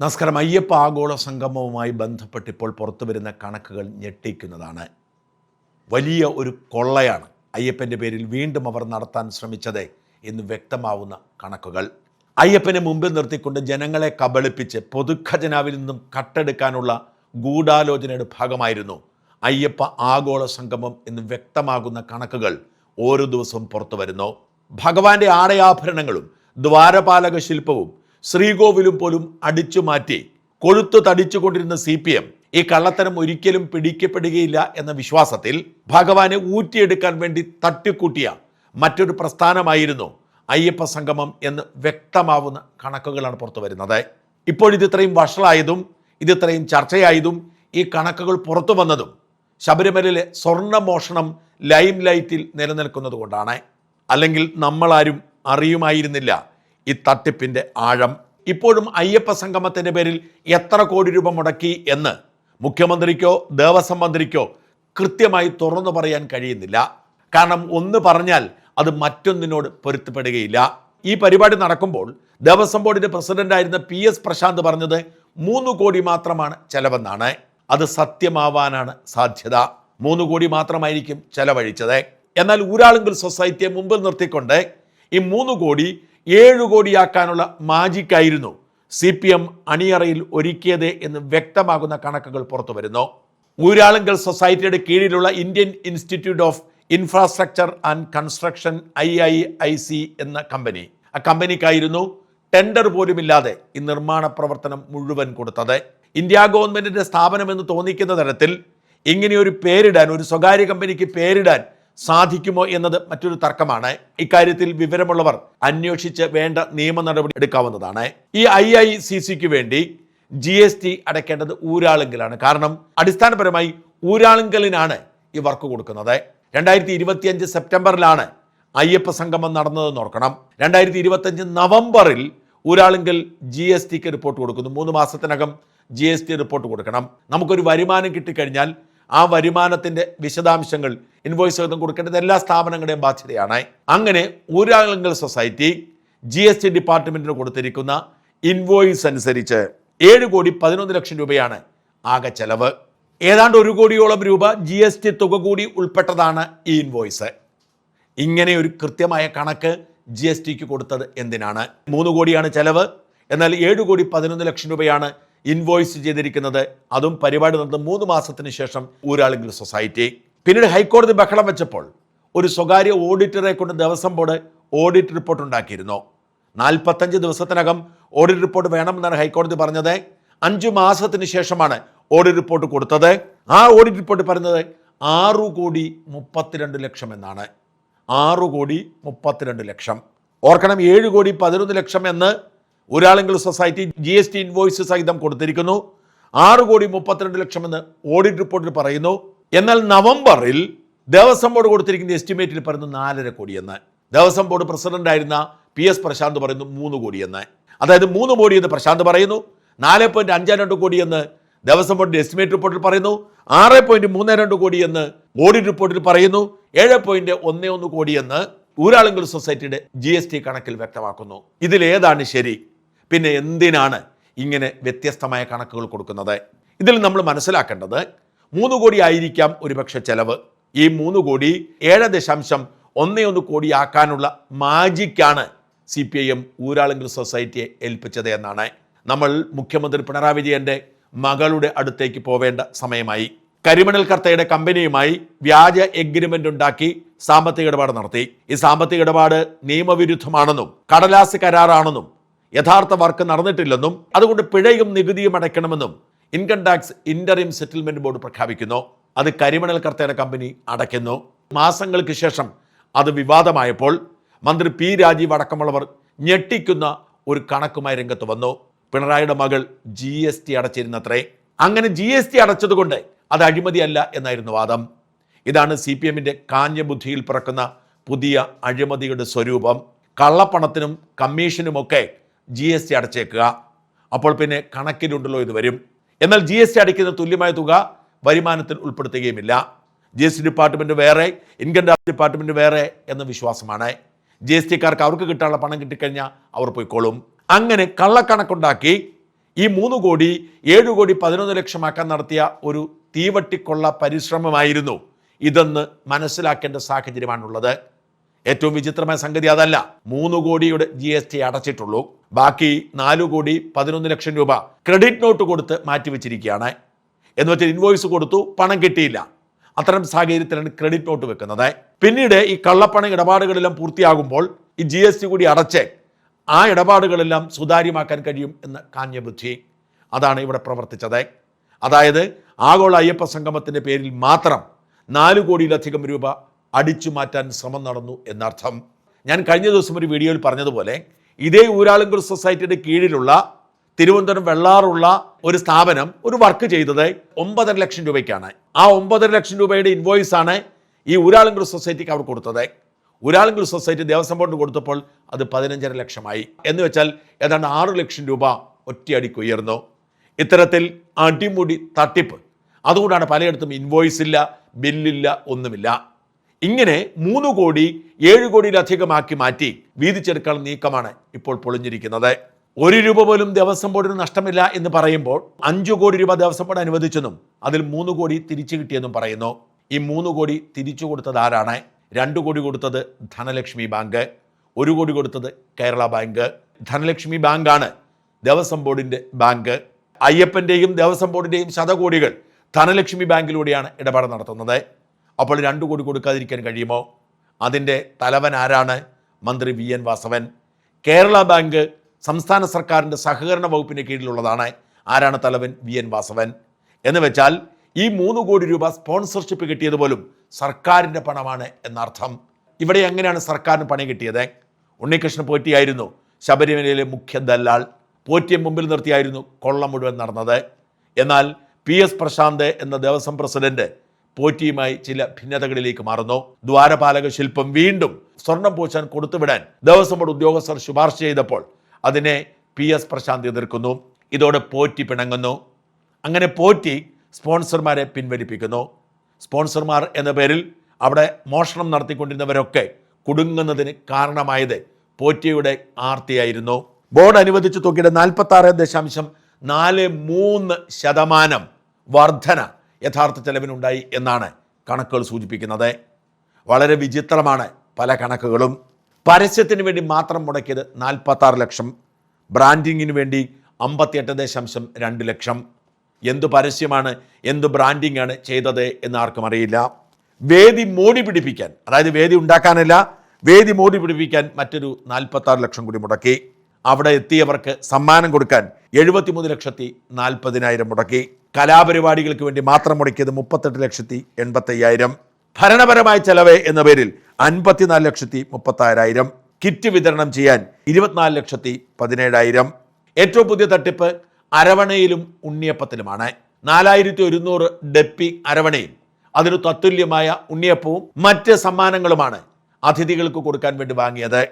നമസ്കാരം. അയ്യപ്പ ആഗോള സംഗമവുമായി ബന്ധപ്പെട്ട് ഇപ്പോൾ പുറത്തു വരുന്ന കണക്കുകൾ ഞെട്ടിക്കുന്നതാണ്. വലിയ ഒരു കൊള്ളയാണ് അയ്യപ്പന്റെ പേരിൽ വീണ്ടും അവർ നടത്താൻ ശ്രമിച്ചത് എന്ന് വ്യക്തമാവുന്ന കണക്കുകൾ. അയ്യപ്പനെ മുമ്പിൽ നിർത്തിക്കൊണ്ട് ജനങ്ങളെ കബളിപ്പിച്ച് പൊതുഖജനാവിൽ നിന്നും കട്ടെടുക്കാനുള്ള ഗൂഢാലോചനയുടെ ഭാഗമായിരുന്നു അയ്യപ്പ ആഗോള സംഗമം എന്ന് വ്യക്തമാകുന്ന കണക്കുകൾ ഓരോ ദിവസവും പുറത്തു വരുന്നു. ഭഗവാന്റെ ആടയാഭരണങ്ങളും ദ്വാരപാലക ശില്പവും ശ്രീകോവിലും പോലും അടിച്ചു മാറ്റി കൊഴുത്തു തടിച്ചുകൊണ്ടിരുന്ന സി പി എം ഈ കള്ളത്തരം ഒരിക്കലും പിടിക്കപ്പെടുകയില്ല എന്ന വിശ്വാസത്തിൽ ഭഗവാനെ ഊറ്റിയെടുക്കാൻ വേണ്ടി തട്ടിക്കൂട്ടിയ മറ്റൊരു പ്രസ്ഥാനമായിരുന്നു അയ്യപ്പ സംഗമം എന്ന് വ്യക്തമാവുന്ന കണക്കുകളാണ് പുറത്തു വരുന്നത്. ഇപ്പോഴിത് ഇത്രയും വഷളായതും ഇത് ഇത്രയും ചർച്ചയായതും ഈ കണക്കുകൾ പുറത്തു വന്നതും ശബരിമലയിലെ സ്വർണ മോഷണം ലൈം ലൈറ്റിൽ നിലനിൽക്കുന്നത് കൊണ്ടാണ് അല്ലെങ്കിൽ നമ്മളാരും അറിയുമായിരുന്നില്ല ഈ തട്ടിപ്പിന്റെ ആഴം ഇപ്പോഴും അയ്യപ്പ സംഗമത്തിന്റെ പേരിൽ എത്ര കോടി രൂപ മുടക്കി എന്ന് മുഖ്യമന്ത്രിക്കോ ദേവസ്വം മന്ത്രിക്കോ കൃത്യമായി തുറന്നു പറയാൻ കഴിയുന്നില്ല. കാരണം ഒന്ന് പറഞ്ഞാൽ അത് മറ്റൊന്നിനോട് പൊരുത്തപ്പെടുകയില്ല. ഈ പരിപാടി നടക്കുമ്പോൾ ദേവസ്വം ബോർഡിന്റെ പ്രസിഡന്റായിരുന്ന പി എസ് പ്രശാന്ത് പറഞ്ഞത് മൂന്ന് കോടി മാത്രമാണ് ചെലവെന്നാണ്. അത് സത്യമാവാനാണ് സാധ്യത. മൂന്ന് കോടി മാത്രമായിരിക്കും ചെലവഴിച്ചത്. എന്നാൽ ഊരാളുങ്കൽ സൊസൈറ്റിയെ മുമ്പിൽ നിർത്തിക്കൊണ്ട് ഈ മൂന്ന് കോടി ഏഴ് കോടിയാക്കാനുള്ള മാജിക്കായിരുന്നു സി പി എം അണിയറയിൽ ഒരുക്കിയത് എന്ന് വ്യക്തമാകുന്ന കണക്കുകൾ പുറത്തു വരുന്നു. ഊരാളുങ്കൽ സൊസൈറ്റിയുടെ കീഴിലുള്ള Indian institute of infrastructure and construction I I I C എന്ന കമ്പനി. ആ കമ്പനിക്കായിരുന്നു ടെൻഡർ പോലുമില്ലാതെ ഈ നിർമ്മാണ പ്രവർത്തനം മുഴുവൻ കൊടുത്തത്. ഇന്ത്യ ഗവൺമെന്റിന്റെ സ്ഥാപനം എന്ന് തോന്നിക്കുന്ന തരത്തിൽ ഇങ്ങനെയൊരു പേരിടാൻ ഒരു സ്വകാര്യ കമ്പനിക്ക് പേരിടാൻ സാധിക്കുമോ എന്നത് മറ്റൊരു തർക്കമാണ്. ഇക്കാര്യത്തിൽ വിവരമുള്ളവർ അന്വേഷിച്ച് വേണ്ട നിയമ നടപടി എടുക്കാവുന്നതാണ്. ഈ ഐ ഐ സി സിക്ക് വേണ്ടി ജി എസ് ടി അടയ്ക്കേണ്ടത് ഊരാളുങ്കലാണ്. കാരണം അടിസ്ഥാനപരമായി ഊരാളുങ്കലിനാണ് ഈ വർക്ക് കൊടുക്കുന്നത്. രണ്ടായിരത്തി ഇരുപത്തിയഞ്ച് സെപ്റ്റംബറിലാണ് അയ്യപ്പ സംഗമം നടന്നതെന്ന് ഓർക്കണം. രണ്ടായിരത്തി ഇരുപത്തഞ്ച് നവംബറിൽ ഊരാളുങ്കൽ ജി എസ് ടിക്ക് റിപ്പോർട്ട് കൊടുക്കുന്നു. മൂന്ന് മാസത്തിനകം ജി എസ് ടി റിപ്പോർട്ട് കൊടുക്കണം. നമുക്കൊരു വരുമാനം കിട്ടിക്കഴിഞ്ഞാൽ ആ വരുമാനത്തിന്റെ വിശദാംശങ്ങൾ ഇൻവോയ്സ് സഹിതം കൊടുക്കേണ്ടത് എല്ലാ സ്ഥാപനങ്ങളുടെയും ബാധ്യതയാണ്. അങ്ങനെ Uralungal society G S T ഡിപ്പാർട്ട്മെന്റിന് കൊടുത്തിരിക്കുന്ന ഇൻവോയ്സ് അനുസരിച്ച് ഏഴ് കോടി പതിനൊന്ന് ലക്ഷം രൂപയാണ് ആകെ ചെലവ്. ഏതാണ്ട് ഒരു കോടിയോളം രൂപ ജി എസ് ടി തുക കൂടി ഉൾപ്പെട്ടതാണ് ഈ ഇൻവോയ്സ് ഇങ്ങനെ ഒരു കൃത്യമായ കണക്ക് ജി എസ് ടിക്ക് കൊടുത്തത് എന്തിനാണ്? മൂന്ന് കോടിയാണ് ചെലവ്. എന്നാൽ ഏഴ് കോടി പതിനൊന്ന് ലക്ഷം രൂപയാണ് ഇൻവോയ്സ് ചെയ്തിരിക്കുന്നത്. അതും പരിപാടി നടന്ന് മൂന്ന് മാസത്തിന് ശേഷം ഊരാളുങ്കൽ സൊസൈറ്റി പിന്നീട് ഹൈക്കോടതി ബഹളം വെച്ചപ്പോൾ ഒരു സ്വകാര്യ ഓഡിറ്ററെ കൊണ്ട് ദേവസ്വം ബോർഡ് ഓഡിറ്റ് റിപ്പോർട്ട് ഉണ്ടാക്കിയിരുന്നു. നാൽപ്പത്തഞ്ച് ദിവസത്തിനകം ഓഡിറ്റ് റിപ്പോർട്ട് വേണമെന്നാണ് ഹൈക്കോടതി പറഞ്ഞത്. അഞ്ചു മാസത്തിന് ശേഷമാണ് ഓഡിറ്റ് റിപ്പോർട്ട് കൊടുത്തത്. ആ ഓഡിറ്റ് റിപ്പോർട്ട് പറഞ്ഞത് ആറു കോടി മുപ്പത്തിരണ്ട് ലക്ഷം എന്നാണ്. ആറു കോടി മുപ്പത്തിരണ്ട് ലക്ഷം. ഓർക്കണം ഏഴ് കോടി പതിനൊന്ന് ലക്ഷം എന്ന് ഒരാളെങ്കിലും society G S T invoice സഹിതം കൊടുത്തിരിക്കുന്നു. ആറ് കോടി മുപ്പത്തിരണ്ട് ലക്ഷം എന്ന് ഓഡിറ്റ് റിപ്പോർട്ടിൽ പറയുന്നു. എന്നാൽ നവംബറിൽ ദേവസ്വം ബോർഡ് കൊടുത്തിരിക്കുന്ന എസ്റ്റിമേറ്റിൽ പറയുന്നു നാലര കോടി എന്ന്. ദേവസ്വം ബോർഡ് പ്രസിഡന്റ് ആയിരുന്ന പി എസ് പ്രശാന്ത് പറയുന്നു മൂന്ന് കോടി എന്ന്. അതായത് മൂന്ന് കോടി എന്ന് പ്രശാന്ത് പറയുന്നു. നാല് പോയിന്റ് അഞ്ച് രണ്ട് കോടി എന്ന് ദേവസ്വം ബോർഡിന്റെ എസ്റ്റിമേറ്റ് റിപ്പോർട്ടിൽ പറയുന്നു. ആറ് പോയിന്റ് മൂന്ന് രണ്ട് കോടി എന്ന് ഓഡിറ്റ് റിപ്പോർട്ടിൽ പറയുന്നു. ഏഴ് പോയിന്റ് ഒന്ന് ഒന്ന് കോടി എന്ന് ഊരാളുങ്കൽ സൊസൈറ്റിയുടെ ജി എസ് ടി കണക്കിൽ വ്യക്തമാക്കുന്നു. ഇതിലേതാണ് ശരി? പിന്നെ എന്തിനാണ് ഇങ്ങനെ വ്യത്യസ്തമായ കണക്കുകൾ കൊടുക്കുന്നത്? ഇതിൽ നമ്മൾ മനസ്സിലാക്കേണ്ടത് മൂന്ന് കോടി ആയിരിക്കാം ഒരുപക്ഷെ ചെലവ്. ഈ മൂന്ന് കോടി ഏഴ് ദശാംശം ഒന്നേ ഒന്ന് കോടി ആക്കാനുള്ള മാജിക്കാണ് C P I M Uralungal സൊസൈറ്റിയെ ഏൽപ്പിച്ചത് എന്നാണ്. നമ്മൾ മുഖ്യമന്ത്രി പിണറായി വിജയന്റെ മകളുടെ അടുത്തേക്ക് പോവേണ്ട സമയമായി. കരിമണൽ കർത്തയുടെ കമ്പനിയുമായി വ്യാജ എഗ്രിമെന്റ് ഉണ്ടാക്കി സാമ്പത്തിക ഇടപാട് നടത്തി. ഈ സാമ്പത്തിക ഇടപാട് നിയമവിരുദ്ധമാണെന്നും കടലാസ് കരാറാണെന്നും യഥാർത്ഥ വർക്ക് നടന്നിട്ടില്ലെന്നും അതുകൊണ്ട് പിഴയും നികുതിയും അടയ്ക്കണമെന്നും income tax interim settlement board പ്രഖ്യാപിക്കുന്നു. അത് കരിമണൽ കർത്തേന കമ്പനി അടയ്ക്കുന്നു. മാസങ്ങൾക്ക് ശേഷം അത് വിവാദമായപ്പോൾ മന്ത്രി പി രാജീവ് അടക്കമുള്ളവർ ഞെട്ടിക്കുന്ന ഒരു കണക്കുമായി രംഗത്ത് വന്നു. പിണറായിയുടെ മകൾ ജി എസ് ടി അടച്ചിരുന്നത്രേ. അങ്ങനെ ജി എസ് ടി അടച്ചതുകൊണ്ട് അത് അഴിമതിയല്ല എന്നായിരുന്നു വാദം. ഇതാണ് സി പി എമ്മിന്റെ കാഞ്ഞ ബുദ്ധിയിൽ പിറക്കുന്ന പുതിയ അഴിമതിയുടെ സ്വരൂപം. കള്ളപ്പണത്തിനും കമ്മീഷനുമൊക്കെ ജി എസ് ടി അടച്ചേക്കുക. അപ്പോൾ പിന്നെ കണക്കിലുണ്ടല്ലോ ഇത് വരും. എന്നാൽ ജി എസ് ടി അടയ്ക്കുന്ന തുല്യമായ തുക വരുമാനത്തിൽ ഉൾപ്പെടുത്തുകയുമില്ല. ജി എസ് ടി ഡിപ്പാർട്ട്മെന്റ് വേറെ ഇൻകം ടാക്സ് ഡിപ്പാർട്ട്മെന്റ് വേറെ എന്ന വിശ്വാസമാണ്. ജി എസ് ടിക്കാർക്ക് അവർക്ക് കിട്ടാനുള്ള പണം കിട്ടിക്കഴിഞ്ഞാൽ അവർ പോയിക്കോളും. അങ്ങനെ കള്ളക്കണക്കുണ്ടാക്കി ഈ മൂന്ന് കോടി ഏഴ് കോടി പതിനൊന്ന് ലക്ഷമാക്കാൻ നടത്തിയ ഒരു തീവട്ടിക്കൊള്ള പരിശ്രമമായിരുന്നു. ഇതെന്ന് മനസ്സിലാക്കേണ്ട സാഹചര്യമാണുള്ളത്. ഏറ്റവും വിചിത്രമായ സംഗതി അതല്ല. മൂന്ന് കോടിയുടെ ജി എസ് ടി അടച്ചിട്ടുള്ളൂ. ബാക്കി നാലു കോടി പതിനൊന്ന് ലക്ഷം രൂപ ക്രെഡിറ്റ് നോട്ട് കൊടുത്ത് മാറ്റിവെച്ചിരിക്കുകയാണ്. എന്ന് വെച്ചാൽ ഇൻവോയ്സ് കൊടുത്തു പണം കിട്ടിയില്ല. അത്തരം സാഹചര്യത്തിലാണ് ക്രെഡിറ്റ് നോട്ട് വെക്കുന്നത്. പിന്നീട് ഈ കള്ളപ്പണ ഇടപാടുകളെല്ലാം പൂർത്തിയാകുമ്പോൾ ഈ ജി എസ് ടി കൂടി അടച്ച് ആ ഇടപാടുകളെല്ലാം സുതാര്യമാക്കാൻ കഴിയും എന്ന് കാഞ്ഞ ബുദ്ധി അതാണ് ഇവിടെ പ്രവർത്തിച്ചത്. അതായത് ആഗോള അയ്യപ്പ സംഗമത്തിന്റെ പേരിൽ മാത്രം നാല് കോടിയിലധികം രൂപ അടിച്ചു മാറ്റാൻ ശ്രമം നടന്നു എന്നർത്ഥം. ഞാൻ കഴിഞ്ഞ ദിവസം ഒരു വീഡിയോയിൽ പറഞ്ഞതുപോലെ ഇതേ ഊരാളുങ്കൽ സൊസൈറ്റിയുടെ കീഴിലുള്ള തിരുവനന്തപുരം വെള്ളാറുള്ള ഒരു സ്ഥാപനം ഒരു വർക്ക് ചെയ്തത് ഒമ്പതര ലക്ഷം രൂപയ്ക്കാണ്. ആ ഒമ്പതര ലക്ഷം രൂപയുടെ ഇൻവോയ്സ് ആണ് ഈ ഊരാളുങ്കൽ സൊസൈറ്റിക്ക് അവർ കൊടുത്തത്. ഊരാളുങ്കൽ സൊസൈറ്റി ദേവസ്വം ബോർഡിന് കൊടുത്തപ്പോൾ അത് പതിനഞ്ചര ലക്ഷമായി. എന്ന് വെച്ചാൽ ഏതാണ്ട് ആറ് ലക്ഷം രൂപ ഒറ്റയടിക്ക് ഉയർന്നു. ഇത്തരത്തിൽ അടിമുടി തട്ടിപ്പ്. അതുകൊണ്ടാണ് പലയിടത്തും ഇൻവോയ്സ് ഇല്ല ബില്ലില്ല ഒന്നുമില്ല. ഇങ്ങനെ മൂന്ന് കോടി ഏഴ് കോടിയിലധികമാക്കി മാറ്റി വീതിച്ചെടുക്കാനുള്ള നീക്കമാണ് ഇപ്പോൾ പൊളിഞ്ഞിരിക്കുന്നത്. ഒരു രൂപ പോലും ദേവസ്വം ബോർഡിന് നഷ്ടമില്ല എന്ന് പറയുമ്പോൾ അഞ്ചു കോടി രൂപ ദേവസ്വം ബോർഡ് അനുവദിച്ചെന്നും അതിൽ മൂന്ന് കോടി തിരിച്ചു കിട്ടിയെന്നും പറയുന്നു. ഈ മൂന്ന് കോടി തിരിച്ചു കൊടുത്തത് ആരാണ്? രണ്ട് കോടി കൊടുത്തത് ധനലക്ഷ്മി ബാങ്ക്. ഒരു കോടി കൊടുത്തത് കേരള ബാങ്ക്. ധനലക്ഷ്മി ബാങ്കാണ് ദേവസ്വം ബോർഡിന്റെ ബാങ്ക്. അയ്യപ്പന്റെയും ദേവസ്വം ബോർഡിന്റെയും ശതകോടികൾ ധനലക്ഷ്മി ബാങ്കിലൂടെയാണ് ഇടപാട് നടത്തുന്നത്. അപ്പോൾ രണ്ടു കോടി കൊടുക്കാതിരിക്കാൻ കഴിയുമോ? അതിന്റെ തലവൻ ആരാണ്? മന്ത്രി V N Vasavan. Kerala bank സംസ്ഥാന സർക്കാരിന്റെ സഹകരണ വകുപ്പിന്റെ കീഴിലുള്ളതാണ്. ആരാണ് തലവൻ? V N Vasavan. എന്ന് വെച്ചാൽ ഈ മൂന്ന് കോടി രൂപ സ്പോൺസർഷിപ്പ് കിട്ടിയത് പോലും സർക്കാരിന്റെ പണമാണ് എന്നർത്ഥം. ഇവിടെ എങ്ങനെയാണ് സർക്കാരിന് പണി കിട്ടിയത്? ഉണ്ണികൃഷ്ണൻ പോറ്റിയായിരുന്നു ശബരിമലയിലെ മുഖ്യ ദല്ലാൾ പോറ്റിയെ മുമ്പിൽ നിർത്തിയായിരുന്നു കൊള്ള മുഴുവൻ നടന്നത്. എന്നാൽ പി എസ് പ്രശാന്ത് എന്ന ദേവസ്വം പ്രസിഡന്റ് പോറ്റിയുമായി ചില ഭിന്നതകളിലേക്ക് മാറുന്നു. ദ്വാരപാലക ശില്പം വീണ്ടും സ്വർണം പൂശാൻ കൊടുത്തുവിടാൻ ദേവസ്വം ബോർഡ് ഉദ്യോഗസ്ഥർ ശുപാർശ ചെയ്തപ്പോൾ അതിനെ പി എസ് പ്രശാന്ത് എതിർക്കുന്നു. ഇതോടെ പോറ്റി പിണങ്ങുന്നു. അങ്ങനെ പോറ്റി സ്പോൺസർമാരെ പിൻവലിപ്പിക്കുന്നു. സ്പോൺസർമാർ എന്ന പേരിൽ അവിടെ മോഷണം നടത്തിക്കൊണ്ടിരുന്നവരൊക്കെ കുടുങ്ങുന്നതിന് കാരണമായത് പോറ്റിയുടെ ആർത്തിയായിരുന്നു. ബോർഡ് അനുവദിച്ചു തുകയുടെ നാൽപ്പത്തി ആറ് ദശാംശം നാല് മൂന്ന് ശതമാനം വർധന യഥാർത്ഥ ചെലവിനുണ്ടായി എന്നാണ് കണക്കുകൾ സൂചിപ്പിക്കുന്നത്. വളരെ വിചിത്രമാണ് പല കണക്കുകളും. പരസ്യത്തിന് വേണ്ടി മാത്രം മുടക്കിയത് നാൽപ്പത്താറ് ലക്ഷം. ബ്രാൻഡിങ്ങിന് വേണ്ടി അമ്പത്തിയെട്ട് ദശാംശം രണ്ട് ലക്ഷം. എന്തു പരസ്യമാണ് എന്ത് ബ്രാൻഡിംഗ് ആണ് ചെയ്തത് എന്ന് ആർക്കും അറിയില്ല. വേദി മോടി പിടിപ്പിക്കാൻ അതായത് വേദി ഉണ്ടാക്കാനല്ല വേദി മോടി പിടിപ്പിക്കാൻ മറ്റൊരു നാൽപ്പത്താറ് ലക്ഷം കൂടി മുടക്കി. അവിടെ എത്തിയവർക്ക് സമ്മാനം കൊടുക്കാൻ എഴുപത്തിമൂന്ന് ലക്ഷത്തി നാൽപ്പതിനായിരം മുടക്കി. കലാപരിപാടികൾക്ക് വേണ്ടി മാത്രം മുടക്കിയത് മുപ്പത്തെട്ട് ലക്ഷത്തി എൺപത്തയ്യായിരം. ഭരണപരമായ ചെലവ് എന്ന പേരിൽ അൻപത്തിനാല് ലക്ഷത്തി മുപ്പത്തായിരം കിറ്റ് വിതരണം ചെയ്യാൻ ഇരുപത്തിനാല് ലക്ഷത്തി പതിനേഴായിരം. ഏറ്റവും പുതിയ തട്ടിപ്പ് അരവണയിലും ഉണ്ണിയപ്പത്തിലുമാണ്. നാലായിരത്തി ഒരുന്നൂറ് ഡെപ്പി അരവണയും അതിന് തത്തുല്യമായ ഉണ്ണിയപ്പവും മറ്റ് സമ്മാനങ്ങളുമാണ് അതിഥികൾക്ക് കൊടുക്കാൻ വേണ്ടി വാങ്ങിയത്.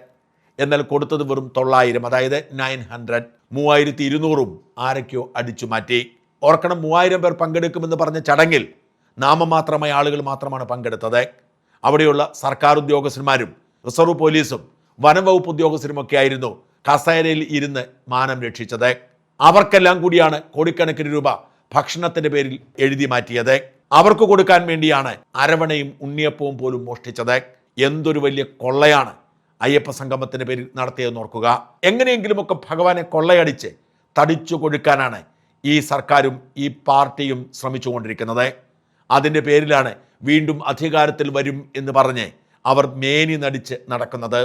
എന്നാൽ കൊടുത്തത് വെറും തൊള്ളായിരം അതായത് നയൻ ഹൺഡ്രഡ്. മൂവായിരത്തി ഇരുന്നൂറും ആരൊക്കെയോ അടിച്ചു മാറ്റി. ഓർക്കണം മൂവായിരം പേർ പങ്കെടുക്കുമെന്ന് പറഞ്ഞ ചടങ്ങിൽ നാമമാത്രമായ ആളുകൾ മാത്രമാണ് പങ്കെടുത്തത്. അവിടെയുള്ള സർക്കാർ ഉദ്യോഗസ്ഥന്മാരും റിസർവ് പോലീസും വനം വകുപ്പ് ഉദ്യോഗസ്ഥരും ആയിരുന്നു കസേരയിൽ ഇരുന്ന് മാനം രക്ഷിച്ചത്. അവർക്കെല്ലാം കൂടിയാണ് കോടിക്കണക്കിന് രൂപ ഭക്ഷണത്തിന്റെ പേരിൽ എഴുതി മാറ്റിയത്. അവർക്ക് കൊടുക്കാൻ വേണ്ടിയാണ് അരവണയും ഉണ്ണിയപ്പവും പോലും മോഷ്ടിച്ചത്. എന്തൊരു വലിയ കൊള്ളയാണ് അയ്യപ്പ സംഗമത്തിന്റെ പേരിൽ നടത്തിയതെന്ന് ഓർക്കുക. എങ്ങനെയെങ്കിലുമൊക്കെ ഭഗവാനെ കൊള്ളയടിച്ച് തടിച്ചു കൊടുക്കാനാണ് ഈ സർക്കാരും ഈ പാർട്ടിയും ശ്രമിച്ചുകൊണ്ടിരിക്കുന്നത്. അതിന്റെ പേരിലാണ് വീണ്ടും അധികാരത്തിൽ വരും എന്ന് പറഞ്ഞ് അവർ മേനി നടിച്ച് നടക്കുന്നത്.